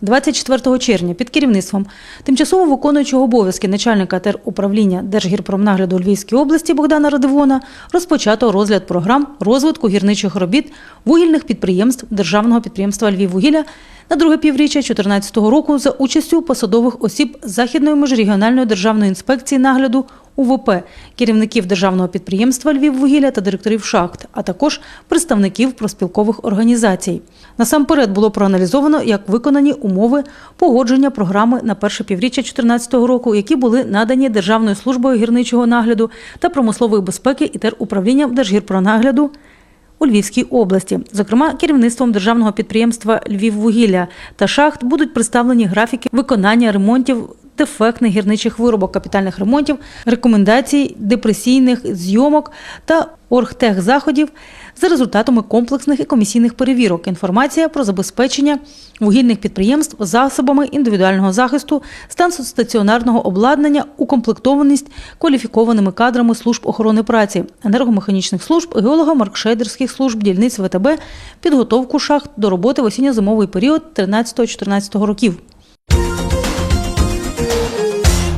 24 червня під керівництвом тимчасово виконуючого обов'язки начальника теруправління Держгірпромнагляду у Львівській області Богдана Радивона розпочато розгляд програм розвитку гірничих робіт вугільних підприємств Державного підприємства Львіввугілля на друге півріччя 2014 року за участю посадових осіб Західної міжрегіональної державної інспекції нагляду УВП, керівників державного підприємства Львіввугілля та директорів шахт, а також представників проспілкових організацій. Насамперед було проаналізовано, як виконані умови погодження програми на перше півріччя 2014 року, які були надані Державною службою гірничого нагляду та промислової безпеки і теруправлінням Держгірпронагляду у Львівській області. Зокрема, керівництвом державного підприємства Львіввугілля та шахт будуть представлені графіки виконання ремонтів дефектних гірничих виробок, капітальних ремонтів, рекомендацій, депресійних зйомок та оргтехзаходів за результатами комплексних і комісійних перевірок. Інформація про забезпечення вугільних підприємств засобами індивідуального захисту, стан стаціонарного обладнання, укомплектованість кваліфікованими кадрами служб охорони праці, енергомеханічних служб, геолого-маркшейдерських служб, дільниць ВТБ, підготовку шахт до роботи в осінньо-зимовий період 13-14 років.